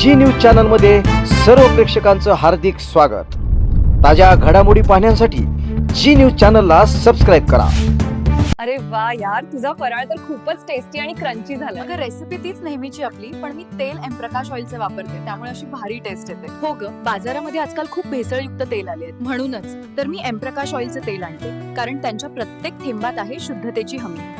जी news चॅनलमध्ये सर्व प्रेक्षकांचं हार्दिक स्वागत. ताज्या घडामोडी पाहण्यासाठी जी न्यूज चॅनलला सबस्क्राईब करा. अरे वा यार तुझा फराळ तर खूपच टेस्टी आणि क्रंची झाला. अगं रेसिपी तीच नेहमीची आपली पण मी तेल एम प्रकाश ऑइलचे वापरते. त्यामुळे अशी भारी टेस्ट येते. हो ग बाजारामध्ये आजकाल खूप भेसळयुक्त तेल आले आहेत. म्हणूनच तर मी एम प्रकाश ऑइलचे तेल आणते. कारण त्यांच्या प्रत्येक थेंबात आहे शुद्धतेची हमी.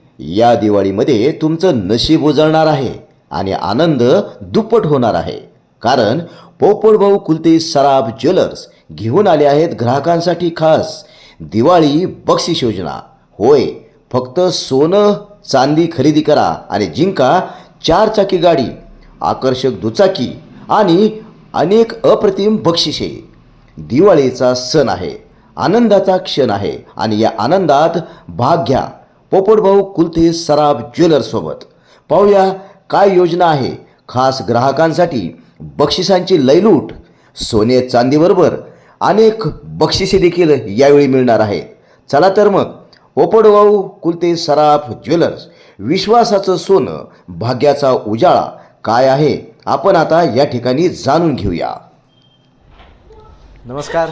या दिवाळीमध्ये तुमचं नशीब उजळणार आहे आणि आनंद दुप्पट होणार आहे. कारण पोपटभाऊ कुलते सराफ ज्वेलर्स घेऊन आले आहेत ग्राहकांसाठी खास. दिवाळी बक्षीस योजना. होय फक्त सोनं चांदी खरेदी करा आणि जिंका चारचाकी गाडी आकर्षक दुचाकी आणि अनेक अप्रतिम बक्षिसे. दिवाळीचा सण आहे आनंदाचा क्षण आहे आणि या आनंदात भाग घ्या. पोपटभाऊ कुलते सराफ ज्वेलर्ससोबत पाहूया काय योजना आहे. खास ग्राहकांसाठी बक्षिसांची लयलूट सोने चांदीबरोबर अनेक बक्षिसे देखील यावेळी मिळणार आहेत चला तर मग पोपटभाऊ कुलते सराफ ज्वेलर्स विश्वासाचं सोनं भाग्याचा उजाळा काय आहे आपण आता या ठिकाणी जाणून घेऊया. नमस्कार.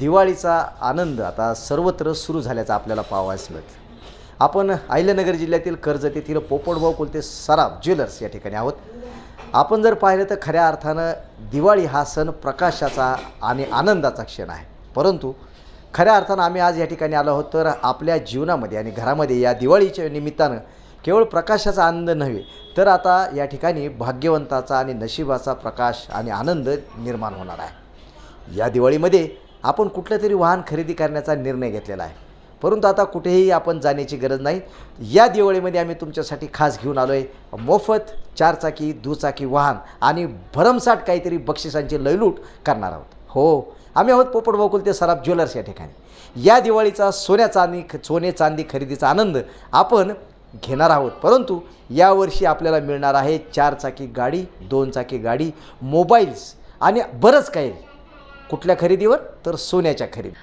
दिवाळीचा आनंद आता सर्वत्र सुरू झाल्याचा आपल्याला पाहावयास मिळतं आपण अहिल्यानगर जिल्ह्यातील कर्जत येथील पोपटभाऊ कुलते सराफ ज्वेलर्स या ठिकाणी आहोत. आपण जर पाहिलं तर खऱ्या अर्थानं दिवाळी हा सण प्रकाशाचा आणि आनंदाचा क्षण आहे. परंतु खऱ्या अर्थानं आम्ही आज या ठिकाणी आलो आहोत तर आपल्या जीवनामध्ये आणि घरामध्ये या दिवाळीच्या निमित्तानं केवळ प्रकाशाचा आनंद नव्हे तर आता या ठिकाणी भाग्यवंताचा आणि नशिबाचा प्रकाश आणि आनंद निर्माण होणार आहे. या दिवाळीमध्ये आपण कुठलं तरी वाहन खरेदी करण्याचा निर्णय घेतलेला आहे. परंतु आता कुठेही आपण जाण्याची गरज नाही. या दिवाळीमध्ये आम्ही तुमच्यासाठी खास घेऊन आलो आहे मोफत चारचाकी दुचाकी वाहन आणि भरमसाठ काहीतरी बक्षिसांची लयलूट करणार आहोत. हो आम्ही आहोत पोपट बोकुल ते सराफ ज्वेलर्स या ठिकाणी. या दिवाळीचा सोन्या चांदी सोने चांदी खरेदीचा आनंद आपण घेणार आहोत. परंतु यावर्षी आपल्याला मिळणार आहे चारचाकी गाडी दोन चाकी गाडी मोबाईल्स आणि बरंच काही. कुठल्या खरेदीवर? तर सोन्याच्या खरेदी.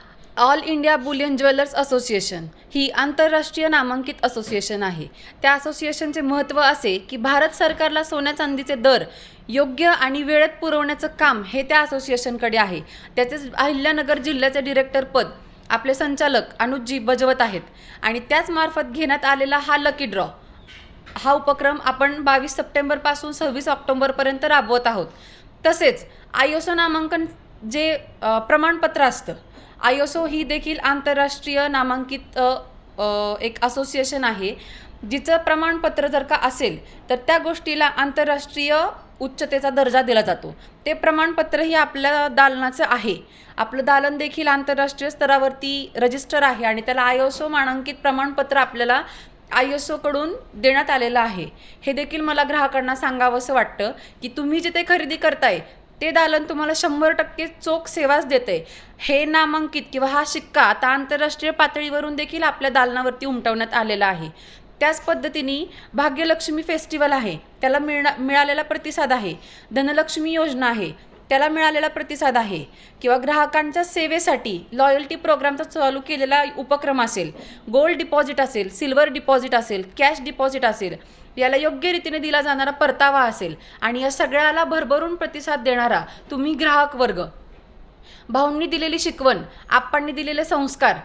All India bullion jewellers association ही आंतरराष्ट्रीय नामांकित असोसिएशन आहे. त्या असोसिएशनचे महत्त्व असे की भारत सरकारला सोन्या चांदीचे दर योग्य आणि वेळेत पुरवण्याचं काम हे त्या असोसिएशनकडे आहे. त्याचेच अहिल्यानगर जिल्ह्याचे डिरेक्टर पद आपले संचालक अनुजी बजवत आहेत आणि त्याचमार्फत घेण्यात आलेला हा लकी ड्रॉ हा उपक्रम आपण बावीस सप्टेंबरपासून सव्वीस ऑक्टोंबरपर्यंत राबवत आहोत. तसेच आयोसो नामांकन जे प्रमाणपत्र असतं आयोसो ही देखील आंतरराष्ट्रीय नामांकित एक असोसिएशन आहे जिचं प्रमाणपत्र जर का असेल तर त्या गोष्टीला आंतरराष्ट्रीय उच्चतेचा दर्जा दिला जातो. ते प्रमाणपत्रही आपल्या दालनाचं आहे. आपलं दालन देखील आंतरराष्ट्रीय स्तरावरती रजिस्टर आहे आणि त्याला आयोसो मानांकित प्रमाणपत्र आपल्याला आय एस ओकडून देण्यात आलेलं आहे. हे देखील मला ग्राहकांना सांगावंसं वाटतं की तुम्ही जिथे खरेदी करताय ते दालन तुम्हाला शंभर टक्के चोख सेवाच देते हे नामांकित किंवा हा शिक्का आता आंतरराष्ट्रीय पातळीवरून देखील आपल्या दालनावरती उमटवण्यात आलेला आहे. त्याच पद्धतीने भाग्यलक्ष्मी फेस्टिवल आहे. त्याला मिळणा मिळालेला प्रतिसाद आहे. धनलक्ष्मी योजना आहे. त्याला मिळालेला प्रतिसाद आहे किंवा ग्राहकांच्या सेवेसाठी लॉयल्टी प्रोग्रामचा चालू केलेला उपक्रम असेल गोल्ड डिपॉझिट असेल सिल्वर डिपॉझिट असेल कॅश डिपॉझिट असेल याला योग्य रीतीने दिला जाणारा परतावा असेल आणि या सगळ्याला भरभरून प्रतिसाद देणारा तुम्ही ग्राहक वर्ग. भाऊंनी दिलेली शिकवण आप्पांनी दिलेले संस्कार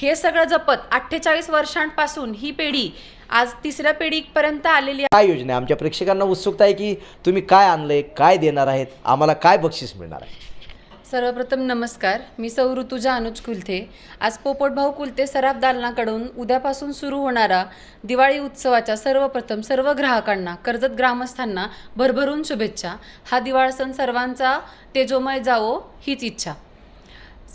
हे सगळं जपत अठ्ठेचाळीस वर्षांपासून ही पिढी आज तिसऱ्या पिढीपर्यंत आलेली काय योजना आहे? आमच्या प्रेक्षकांना उत्सुकता आहे की तुम्ही काय आणलंय काय देणार आहेत आम्हाला काय बक्षीस मिळणार आहे? सर्वप्रथम नमस्कार मी सौ ऋतुजा अनुज कुलथे. आज पोपटभाऊ कुलते सराफ दालनाकडून उद्यापासून सुरू होणारा दिवाळी उत्सवाच्या सर्वप्रथम सर्व ग्राहकांना कर्जत ग्रामस्थांना भरभरून शुभेच्छा. हा दिवाळ सण सर्वांचा तेजोमय जावो हीच इच्छा.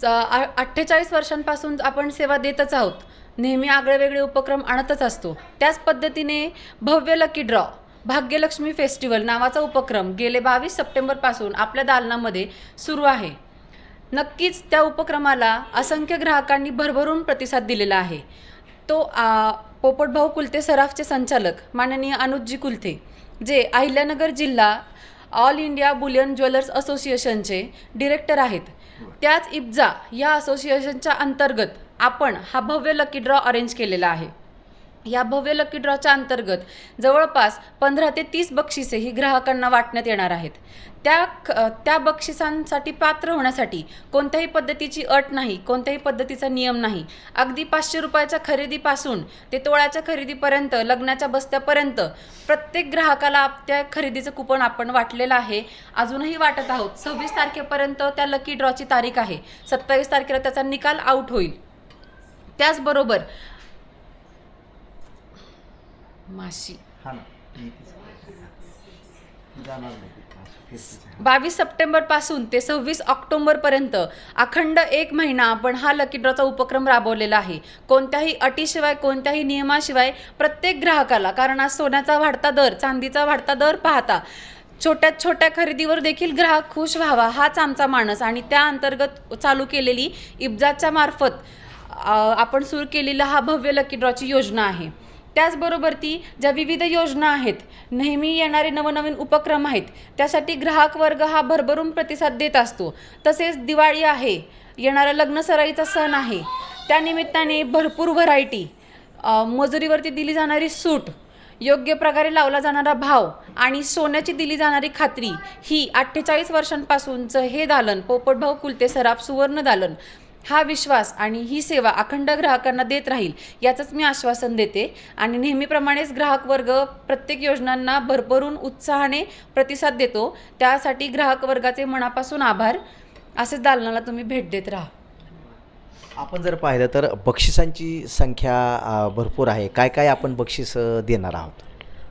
अठ्ठेचाळीस वर्षांपासून आपण सेवा देतच आहोत. नेहमी आगळेवेगळे उपक्रम आणतच असतो. त्याच पद्धतीने भव्य लकी ड्रॉ भाग्यलक्ष्मी फेस्टिवल नावाचा उपक्रम गेले बावीस सप्टेंबरपासून आपल्या दालनामध्ये सुरू आहे. नक्कीच त्या उपक्रमाला असंख्य ग्राहकांनी भरभरून प्रतिसाद दिलेला आहे. तो पोपटभाऊ कुलते सराफचे संचालक माननीय अनुजजी कुलते जे अहिल्यानगर जिल्हा ऑल इंडिया बुलियन ज्वेलर्स असोसिएशनचे डिरेक्टर आहेत. त्याच इब्जा या असोसिएशनच्या अंतर्गत आपण हा भव्य लकी ड्रॉ अरेंज केलेला आहे. या भव्य लकी ड्रॉच्या अंतर्गत जवळपास पंधरा ते तीस बक्षिसे ही ग्राहकांना वाटण्यात येणार आहेत. त्या ख- त्या बक्षिसांसाठी पात्र होण्यासाठी कोणत्याही पद्धतीची अट नाही कोणत्याही पद्धतीचा नियम नाही. अगदी पाचशे रुपयाच्या खरेदीपासून ते तोळ्याच्या खरेदीपर्यंत लग्नाच्या बस्त्यापर्यंत प्रत्येक ग्राहकाला आप- त्या खरेदीचं कुपन आपण वाटलेलं आहे. अजूनही वाटत आहोत. सव्वीस तारखेपर्यंत त्या लकी ड्रॉची तारीख आहे. सत्तावीस तारखेला त्याचा निकाल आउट होईल. त्याचबरोबर माशी. बावीस सप्टेंबरपासून ते सव्वीस ऑक्टोंबरपर्यंत अखंड एक महिना आपण हा लकी ड्रॉचा उपक्रम राबवलेला आहे. कोणत्याही अटीशिवाय कोणत्याही नियमाशिवाय प्रत्येक ग्राहकाला कारण आज सोन्याचा वाढता दर चांदीचा वाढता दर पाहता छोट्यात छोट्या खरेदीवर देखील ग्राहक खुश व्हावा हाच आमचा मानस. आणि त्या अंतर्गत चालू केलेली इब्जाच्या मार्फत अ, आपण सुरू केलेला हा भव्य लकी ड्रॉची योजना आहे. त्याचबरोबर ती ज्या विविध योजना आहेत नेहमी येणारे नवनवीन उपक्रम आहेत त्यासाठी ग्राहक वर्ग हा भरभरून प्रतिसाद देत असतो. तसेच दिवाळी आहे येणारा लग्नसराईचा सण आहे त्यानिमित्ताने भरपूर व्हरायटी मजुरीवरती दिली जाणारी सूट योग्य प्रकारे लावला जाणारा भाव आणि सोन्याची दिली जाणारी खात्री ही अठ्ठेचाळीस वर्षांपासूनचं हे दालन पोपटभाऊ कुलते सराफ सुवर्ण दालन हा विश्वास आणि ही सेवा अखंड ग्राहकांना देत राहील याचंच मी आश्वासन देते. आणि नेहमीप्रमाणेच ग्राहक वर्ग प्रत्येक योजनांना भरभरून उत्साहाने प्रतिसाद देतो. त्यासाठी ग्राहक वर्गाचे मनापासून आभार. असेच दालनाला तुम्ही भेट देत राहा. आपण जर पाहिलं तर बक्षिसांची संख्या भरपूर आहे. काय काय आपण बक्षीस देणार आहोत?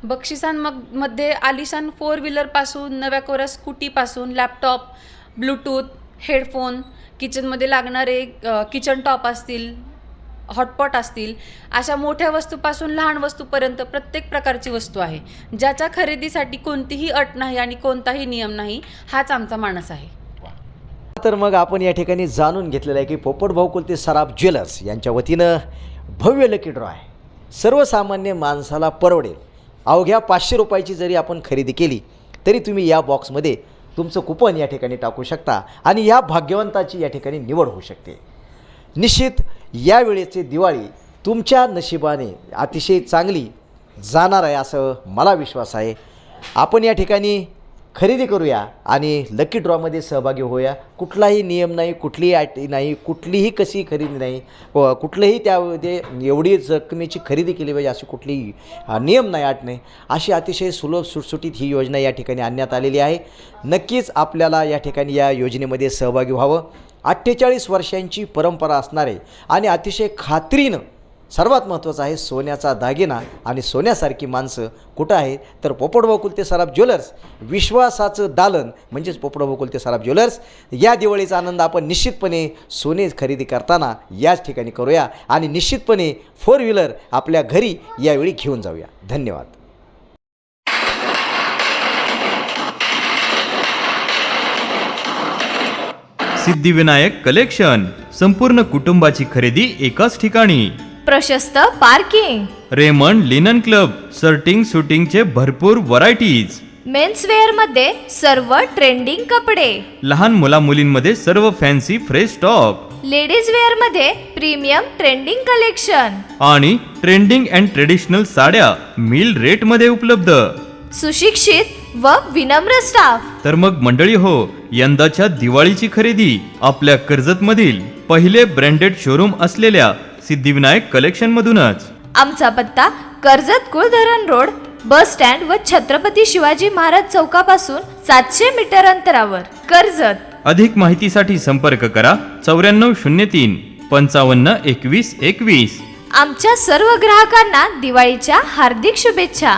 बक्षिसांमगमध्ये आलिशान फोर व्हीलरपासून नव्या कोऱ्या स्कूटीपासून लॅपटॉप ब्लूटूथ हेडफोन किचनमध्ये लागणारे किचन टॉप असतील हॉटपॉट असतील अशा मोठ्या वस्तूपासून लहान वस्तूपर्यंत प्रत्येक प्रकारची वस्तू आहे. ज्याच्या खरेदीसाठी कोणतीही अट नाही आणि कोणताही नियम नाही हाच आमचा मानस आहे. तर मग आपण या ठिकाणी जाणून घेतलेलं आहे की पोपटभाऊ कुलते सराफ ज्वेलर्स यांच्या वतीनं भव्य लकी ड्रॉ आहे. सर्वसामान्य माणसाला परवडेल. अवघ्या पाचशे रुपयाची जरी आपण खरेदी केली तरी तुम्ही या बॉक्समध्ये तुमचं कुपन या ठिकाणी टाकू शकता आणि या भाग्यवंताची या ठिकाणी निवड होऊ शकते. निश्चित यावेळेचे दिवाळी तुमच्या नशिबाने अतिशय चांगली जाणार आहे असं मला विश्वास आहे. आपण या ठिकाणी खरेदी करूया आणि लकी ड्रॉमध्ये सहभागी होऊया. कुठलाही नियम नाही कुठलीही अटी नाही कुठलीही कशी खरेदी नाही व कुठलंही त्यामध्ये एवढी रकमेची खरेदी केली पाहिजे अशी कुठलीही नियम नाही अट नाही. अशी अतिशय सुलभ सुटसुटीत ही योजना या ठिकाणी आणण्यात आलेली आहे. नक्कीच आपल्याला या ठिकाणी या योजनेमध्ये सहभागी व्हावं. अठ्ठेचाळीस वर्षांची परंपरा असणारे आणि अतिशय खात्रीनं सर्वात महत्त्वाचं आहे सोन्याचा दागिना आणि सोन्यासारखी माणसं. कुठं आहे? तर पोपटभाऊ कुलते सराफ ज्वेलर्स. विश्वासाचं दालन म्हणजेच पोपटभाऊ कुलते सराफ ज्वेलर्स. या दिवाळीचा आनंद आपण निश्चितपणे सोने खरेदी करताना याच ठिकाणी करूया. आणि निश्चितपणे फोर व्हीलर आपल्या घरी यावेळी घेऊन जाऊया. धन्यवाद. सिद्धिविनायक कलेक्शन. संपूर्ण कुटुंबाची खरेदी एकाच ठिकाणी. प्रशस्त parking. Raymond linen club shirting सुटिंगचे भरपूर व्हरायटीज. मेन्सवेअरमध्ये सर्व ट्रेंडिंग कपडे. लहान मुला मुलींमध्ये सर्व फॅन्सी फ्रेश स्टॉक लेडीज वेअरमध्ये प्रीमियम ट्रेंडिंग कलेक्शन. आणि ट्रेंडिंग अँड ट्रेडिशनल साड्या मिल रेटमध्ये उपलब्ध. सुशिक्षित व विनम्र स्टाफ. तर मग मंडळी हो यंदाच्या दिवाळीची खरेदी आपल्या कर्जत मधील पहिले ब्रँडेड शोरूम असलेल्या सिद्धिविनायक कलेक्शन मधूनच आमचा पत्ता Karjat Kuldharan road bus stand व छत्रपती शिवाजी महाराज चौकापासून सातशे मीटर अंतरावर. कर्जत. अधिक माहितीसाठी संपर्क करा चौऱ्याण्णव शून्य तीन पंचावन्न एकवीस एकवीस. आमच्या सर्व ग्राहकांना दिवाळीच्या हार्दिक शुभेच्छा.